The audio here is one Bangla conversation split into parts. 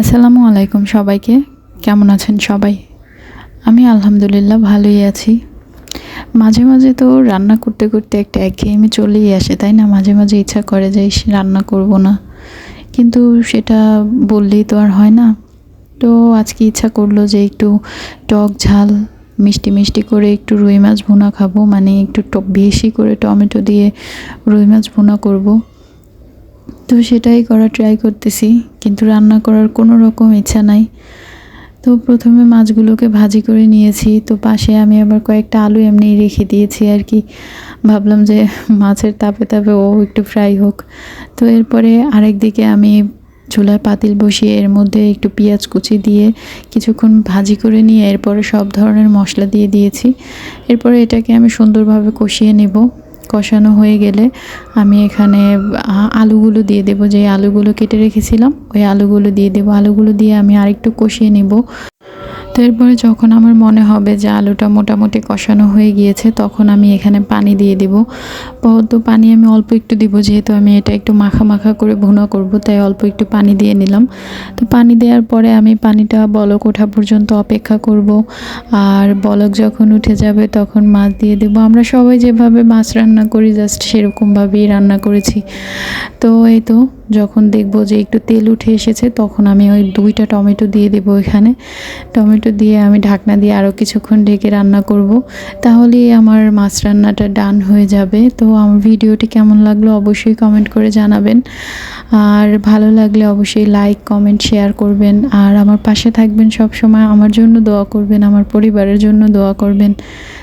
আসসালামু আলাইকুম সবাইকে। কেমন আছেন সবাই? আমি আলহামদুলিল্লাহ ভালোই আছি। মাঝে মাঝে তো রান্না করতে করতে একটা একঘেয়েমি চলেই আসে, তাই না? মাঝে মাঝে ইচ্ছা করে যে রান্না করব না। কিন্তু সেটা বললেই তো আর হয় না। তো আজকে ইচ্ছা করল যে, একটু টক ঝাল, মিষ্টি মিষ্টি করে একটু রুই মাছ ভুনা খাব। মানে একটু টক, বেশি করে টমেটো দিয়ে রুই মাছ ভুনা করব। তো সেটাই করা ট্রাই করতেছি, কিন্তু রান্না করার কোনো রকম ইচ্ছা নাই। তো প্রথমে মাছগুলোকে ভাজি করে নিয়েছি, তো পাশে আমি আবার কয়েকটা আলু এমনি রেখে দিয়েছি আর কি। ভাবলাম যে মাছের তাপে তাপে ও একটু ফ্রাই হোক। তো এরপরে আরেক দিকে আমি চুলায় পাতিল বসিয়ে এর মধ্যে একটু পেঁয়াজ কুচি দিয়ে কিছুক্ষণ ভাজি করে নিয়ে এরপরে সব ধরনের মশলা দিয়ে দিয়েছি। এরপরে এটাকে আমি সুন্দরভাবে কষিয়ে নেব। কষানো হয়ে গেলে আমি এখানে আলুগুলো দিয়ে দেবো। যে আলুগুলো কেটে রেখেছিলাম, ওই আলুগুলো দিয়ে দেবো। আলুগুলো দিয়ে আমি আরেকটু কষিয়ে নেব। তো এরপরে যখন আমার মনে হবে যে আলুটা মোটামুটি কষানো হয়ে গিয়েছে, তখন আমি এখানে পানি দিয়ে দেব। তো পানি আমি অল্প একটু দিব, যেহেতু আমি এটা একটু মাখা মাখা করে ভুনা করব, তাই অল্প একটু পানি দিয়ে নিলাম। তো পানি দেওয়ার পরে আমি পানিটা বলক ওঠা পর্যন্ত অপেক্ষা করব। আর বলক যখন উঠে যাবে, তখন মাছ দিয়ে দেব। আমরা সবাই যেভাবে মাছ রান্না করি, জাস্ট সেরকমভাবেই রান্না করেছি। তো এই তো। যখন দেখব যে একটু তেল উঠে এসেছে, তখন আমি ওই দুইটা টমেটো দিয়ে দেবো এখানে। টমেটো দিয়ে আমি ঢাকনা দিয়ে আরও কিছুক্ষণ ঢেকে রান্না করব। তাহলেই আমার মাছ রান্নাটা ডান হয়ে যাবে। তো আমার ভিডিওটি কেমন লাগল অবশ্যই কমেন্ট করে জানাবেন। আর ভালো লাগলে অবশ্যই লাইক কমেন্ট শেয়ার করবেন। আর আমার পাশে থাকবেন সব সময় আমার জন্য দোয়া করবেন, আমার পরিবারের জন্য দোয়া করবেন।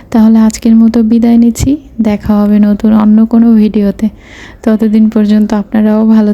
তাহলে আজকের মতো বিদায় নিচ্ছি। দেখা হবে নতুন অন্য কোনো ভিডিওতে। ততদিন পর্যন্ত আপনারাও ভালো